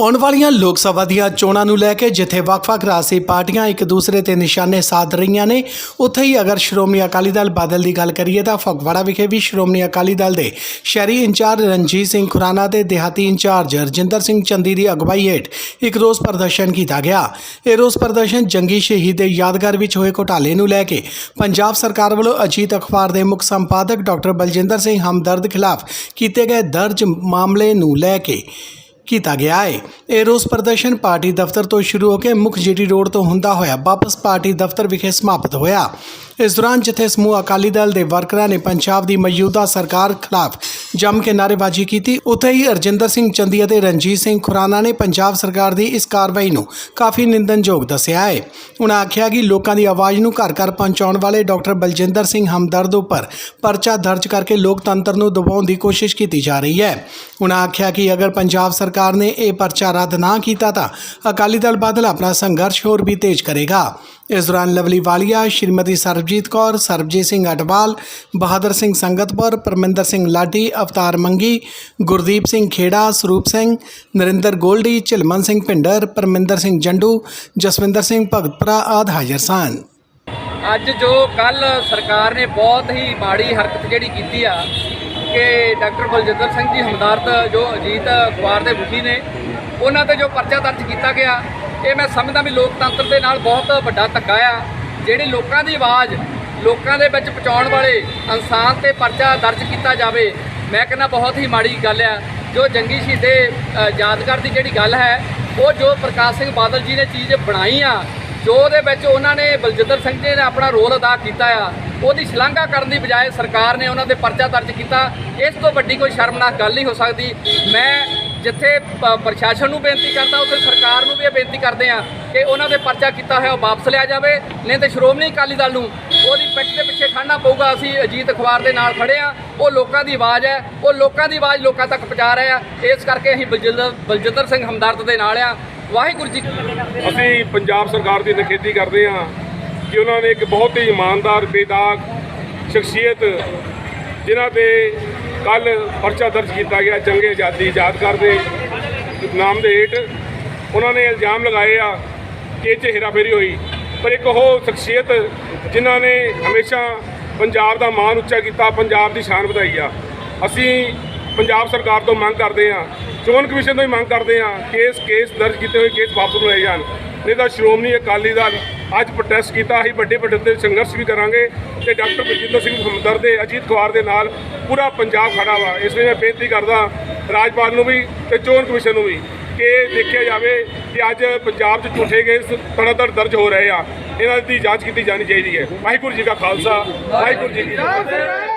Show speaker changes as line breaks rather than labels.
ਆਉਣ ਵਾਲੀਆਂ ਲੋਕ ਸਭਾ ਦੀਆਂ ਚੋਣਾਂ ਨੂੰ ਲੈ ਕੇ ਜਿੱਥੇ ਵੱਖ-ਵੱਖ ਰਾਜਸੀ ਪਾਰਟੀਆਂ ਇੱਕ ਦੂਸਰੇ ਤੇ ਨਿਸ਼ਾਨੇ ਸਾਧ ਰਹੀਆਂ ਨੇ, ਉੱਥੇ ਹੀ ਅਗਰ ਸ਼੍ਰੋਮਣੀ ਅਕਾਲੀ ਦਲ ਬਾਦਲ ਦੀ ਗੱਲ ਕਰੀਏ ਤਾਂ ਫਗਵਾੜਾ ਵਿਖੇ ਵੀ ਸ਼੍ਰੋਮਣੀ ਅਕਾਲੀ ਦਲ ਦੇ ਸ਼ਹਿਰੀ ਇੰਚਾਰਜ ਰਣਜੀਤ ਸਿੰਘ ਖੁਰਾਨਾ ਤੇ ਦਿਹਾਤੀ ਇੰਚਾਰਜ ਰਜਿੰਦਰ ਸਿੰਘ ਚੰਦੀ ਦੀ ਅਗਵਾਈ ਹੇਠ ਇੱਕ ਰੋਸ ਪ੍ਰਦਰਸ਼ਨ ਕੀਤਾ ਗਿਆ। ਇਹ ਰੋਸ ਪ੍ਰਦਰਸ਼ਨ ਜੰਗੀ ਸ਼ਹੀਦ ਦੇ ਯਾਦਗਾਰ ਵਿੱਚ ਹੋਏ ਘੁਟਾਲੇ ਨੂੰ ਲੈ ਕੇ ਪੰਜਾਬ ਸਰਕਾਰ ਵੱਲੋਂ ਅਜੀਤ ਅਖਬਾਰ ਦੇ ਮੁੱਖ ਸੰਪਾਦਕ ਡਾਕਟਰ ਬਲਜਿੰਦਰ ਸਿੰਘ ਹਮਦਰਦ ਖਿਲਾਫ ਕੀਤੇ ਗਏ ਦਰਜ ਮਾਮਲੇ ਨੂੰ ਲੈ ਕੇ ਕੀਤਾ ਗਿਆ ਹੈ। ਇਹ ਰੋਸ ਪ੍ਰਦਰਸ਼ਨ ਪਾਰਟੀ ਦਫ਼ਤਰ ਤੋਂ ਸ਼ੁਰੂ ਹੋ ਕੇ ਮੁੱਖ ਜੀਟੀ ਰੋਡ ਤੋਂ ਹੁੰਦਾ ਹੋਇਆ ਵਾਪਸ ਪਾਰਟੀ ਦਫ਼ਤਰ ਵਿਖੇ ਸਮਾਪਤ ਹੋਇਆ। ਇਸ ਦੌਰਾਨ ਜਿੱਥੇ ਸਮੂਹ ਅਕਾਲੀ ਦਲ ਦੇ ਵਰਕਰਾਂ ਨੇ ਪੰਜਾਬ ਦੀ ਮੌਜੂਦਾ ਸਰਕਾਰ ਖਿਲਾਫ ਜੰਮ ਕੇ ਨਾਅਰੇਬਾਜ਼ੀ ਕੀਤੀ, ਉੱਥੇ ਹੀ ਅਰਜਿੰਦਰ ਸਿੰਘ ਚੰਦੀ ਅਤੇ ਰਣਜੀਤ ਸਿੰਘ ਖੁਰਾਨਾ ਨੇ ਪੰਜਾਬ ਸਰਕਾਰ ਦੀ ਇਸ ਕਾਰਵਾਈ ਨੂੰ ਕਾਫੀ ਨਿੰਦਨਯੋਗ ਦੱਸਿਆ ਹੈ। ਉਹਨਾਂ ਆਖਿਆ ਕਿ ਲੋਕਾਂ ਦੀ ਆਵਾਜ਼ ਨੂੰ ਘਰ ਘਰ ਪਹੁੰਚਾਉਣ ਵਾਲੇ ਡਾਕਟਰ ਬਲਜਿੰਦਰ ਸਿੰਘ ਹਮਦਰਦ ਉੱਪਰ ਪਰਚਾ ਦਰਜ ਕਰਕੇ ਲੋਕਤੰਤਰ ਨੂੰ ਦਬਾਉਣ ਦੀ ਕੋਸ਼ਿਸ਼ ਕੀਤੀ ਜਾ ਰਹੀ ਹੈ। ਉਹਨਾਂ ਆਖਿਆ ਕਿ ਅਗਰ ਪੰਜਾਬ ਸਰਕਾਰ ਨੇ ਇਹ ਪਰਚਾ ਰੱਦ ਨਾ ਕੀਤਾ ਤਾਂ ਅਕਾਲੀ ਦਲ ਬਾਦਲ ਆਪਣਾ ਸੰਘਰਸ਼ ਹੋਰ ਵੀ ਤੇਜ਼ ਕਰੇਗਾ। ਇਸ ਦੌਰਾਨ ਲਵਲੀ ਵਾਲੀਆ, ਸ਼੍ਰੀਮਤੀ ਸਰਬਜੀਤ ਕੌਰ, ਸਰਬਜੀਤ ਸਿੰਘ ਅਟਵਾਲ, ਬਹਾਦਰ ਸਿੰਘ ਸੰਗਤਪੁਰ, ਪਰਮਿੰਦਰ ਸਿੰਘ ਲਾਡੀ, ਅਵਤਾਰ ਮੰਗੀ, ਗੁਰਦੀਪ ਸਿੰਘ ਖੇੜਾ, ਸਰੂਪ ਸਿੰਘ, ਨਰਿੰਦਰ ਗੋਲਡੀ, ਝਿਲਮਨ ਸਿੰਘ ਭਿੰਡਰ, ਪਰਮਿੰਦਰ ਸਿੰਘ ਜੰਡੂ, ਜਸਵਿੰਦਰ ਸਿੰਘ ਭਗਤਪੁਰਾ ਆਦਿ ਹਾਜ਼ਰ ਸਨ।
ਅੱਜ ਜੋ ਕੱਲ ਸਰਕਾਰ ਨੇ ਬਹੁਤ ਹੀ ਮਾੜੀ ਹਰਕਤ ਜਿਹੜੀ ਕੀਤੀ ਆ ਕਿ ਡਾਕਟਰ ਬਲਜਿੰਦਰ ਸਿੰਘ ਜੀ ਹਮਦਰਦ, ਜੋ ਅਜੀਤ ਅਖਬਾਰ ਦੇ ਮੁਖੀ ਨੇ, ਉਹਨਾਂ ਤੇ ਜੋ ਪਰਚਾ ਦਰਜ ਕੀਤਾ ਗਿਆ ਇਹ ਮੈਂ ਸਮਝਦਾ ਵੀ ਲੋਕਤੰਤਰ ਦੇ ਨਾਲ ਬਹੁਤ ਵੱਡਾ ਧੱਕਾ ਆ। ਜਿਹੜੀ ਲੋਕਾਂ ਦੀ ਆਵਾਜ਼, ਲੋਕਾਂ ਦੇ ਵਿੱਚ ਪਹੁੰਚਾਉਣ ਵਾਲੇ ਇਨਸਾਨ ਤੇ ਪਰਚਾ ਦਰਜ ਕੀਤਾ ਜਾਵੇ, ਮੈਂ ਕਹਿੰਦਾ ਬਹੁਤ ਹੀ ਮਾੜੀ ਗੱਲ ਆ। ਜੋ ਜੰਗੀ ਸ਼ਹੀਦੇ ਯਾਦਗਾਰ ਦੀ ਜਿਹੜੀ ਗੱਲ ਹੈ, ਉਹ ਜੋ ਪ੍ਰਕਾਸ਼ ਸਿੰਘ ਬਾਦਲ ਜੀ ਨੇ ਚੀਜ਼ ਬਣਾਈ ਆ, ਜੋ ਉਹਦੇ ਵਿੱਚ ਉਹਨਾਂ ਨੇ ਬਲਜਿੰਦਰ ਸਿੰਘ ਜੀ ਨੇ ਆਪਣਾ ਰੋਲ ਅਦਾ ਕੀਤਾ ਆ, ਉਹਦੀ ਸ਼ਲਾਘਾ ਕਰਨ ਦੀ ਬਜਾਏ ਸਰਕਾਰ ਨੇ ਉਹਨਾਂ ਦੇ ਪਰਚਾ ਦਰਜ ਕੀਤਾ। ਇਸ ਤੋਂ ਵੱਡੀ ਕੋਈ ਸ਼ਰਮਨਾਕ ਗੱਲ ਨਹੀਂ ਹੋ ਸਕਦੀ। ਮੈਂ ਜਿੱਥੇ ਪ- ਪ੍ਰਸ਼ਾਸਨ ਨੂੰ ਬੇਨਤੀ ਕਰਦਾ, ਉੱਥੇ ਸਰਕਾਰ ਨੂੰ ਵੀ ਇਹ ਬੇਨਤੀ ਕਰਦੇ ਆ ਕਿ ਉਹਨਾਂ ਦੇ ਪਰਚਾ ਕੀਤਾ ਹੋਇਆ ਉਹ ਵਾਪਸ ਲਿਆ ਜਾਵੇ, ਨਹੀਂ ਤੇ ਸ਼੍ਰੋਮਣੀ ਅਕਾਲੀ ਦਲ ਨੂੰ ਉਹਦੀ ਪਿੱਠ ਦੇ ਪਿੱਛੇ ਖੜਨਾ ਪਊਗਾ। ਅਸੀਂ ਅਜੀਤ ਅਖਬਾਰ ਦੇ ਨਾਲ ਖੜੇ ਆ ਉਹ ਲੋਕਾਂ ਦੀ ਆਵਾਜ਼ ਹੈ, ਉਹ ਲੋਕਾਂ ਦੀ ਆਵਾਜ਼ ਲੋਕਾਂ ਤੱਕ ਪਹੁੰਚਾ ਰਹੇ ਆ ਇਸ ਕਰਕੇ ਅਸੀਂ ਬਲਜਿੰਦਰ ਬਲਜਿੰਦਰ ਸਿੰਘ ਹਮਦਰਦ ਦੇ ਨਾਲ ਆ ਵਾਹਿਗੁਰੂ ਜੀ
ਅਸੀਂ ਪੰਜਾਬ ਸਰਕਾਰ ਦੀ ਨਿਖੇਧੀ ਕਰਦੇ ਹਾਂ ਕਿ ਉਹਨਾਂ ਨੇ ਇੱਕ ਬਹੁਤ ਹੀ ਇਮਾਨਦਾਰ, ਬੇਦਾਗ ਸ਼ਖਸੀਅਤ, ਜਿਨ੍ਹਾਂ ਤੇ ਕੱਲ ਪਰਚਾ ਦਰਜ ਕੀਤਾ ਗਿਆ ਚੰਗੇ ਆਜ਼ਾਦੀ ਯਾਦਗਾਰ ਦੇ ਨਾਮ ਦੇ ਹੇਠ। ਉਹਨਾਂ ਨੇ ਇਲਜ਼ਾਮ ਲਗਾਏ ਆ ਕਿ ਇਹ 'ਚ ਹੇਰਾਫੇਰੀ ਹੋਈ। ਪਰ ਇੱਕ ਉਹ ਸ਼ਖਸੀਅਤ ਜਿਨ੍ਹਾਂ ਨੇ ਹਮੇਸ਼ਾ ਪੰਜਾਬ ਦਾ ਮਾਣ ਉੱਚਾ ਕੀਤਾ, ਪੰਜਾਬ ਦੀ ਸ਼ਾਨ ਵਧਾਈ ਆ। ਅਸੀਂ ਪੰਜਾਬ ਸਰਕਾਰ ਤੋਂ ਮੰਗ ਕਰਦੇ ਹਾਂ, ਚੋਣ ਕਮਿਸ਼ਨ ਤੋਂ ਹੀ ਮੰਗ ਕਰਦੇ ਹਾਂ ਕਿ ਇਸ ਕੇਸ ਦਰਜ ਕੀਤੇ ਹੋਏ ਕੇਸ ਵਾਪਸ ਲਏ ਜਾਣ। ਨਹੀਂ ਤਾਂ ਸ਼੍ਰੋਮਣੀ ਅਕਾਲੀ ਦਲ ਅੱਜ ਪ੍ਰੋਟੈਸਟ ਕੀਤਾ, ਅਸੀਂ ਵੱਡੇ ਵੱਡੇ ਤੇ ਸੰਘਰਸ਼ ਵੀ ਕਰਾਂਗੇ ਤੇ ਡਾਕਟਰ ਬਲਜਿੰਦਰ ਸਿੰਘ ਹਮਦਰਦ ਦੇ, ਅਜੀਤ ਕੁਮਾਰ ਦੇ ਨਾਲ ਪੂਰਾ ਪੰਜਾਬ ਖੜਾ ਵਾ। ਇਸ ਲਈ ਮੈਂ ਬੇਨਤੀ ਕਰਦਾ ਰਾਜਪਾਲ ਨੂੰ ਵੀ ਤੇ ਚੋਣ ਕਮਿਸ਼ਨ ਨੂੰ ਵੀ ਕਿ ਦੇਖਿਆ ਜਾਵੇ ਕਿ ਅੱਜ ਪੰਜਾਬ 'ਚ ਝੂਠੇ ਗਏ ਤੜਾਤੜ ਦਰਜ ਹੋ ਰਹੇ ਆ। ਇਹਨਾਂ ਦੀ ਜਾਂਚ ਕੀਤੀ ਜਾਣੀ ਚਾਹੀਦੀ ਹੈ। ਵਾਹਿਗੁਰੂ ਜੀ ਕਾ ਖਾਲਸਾ, ਵਾਹਿਗੁਰੂ ਜੀ ਕੀ ਫਤਿਹ।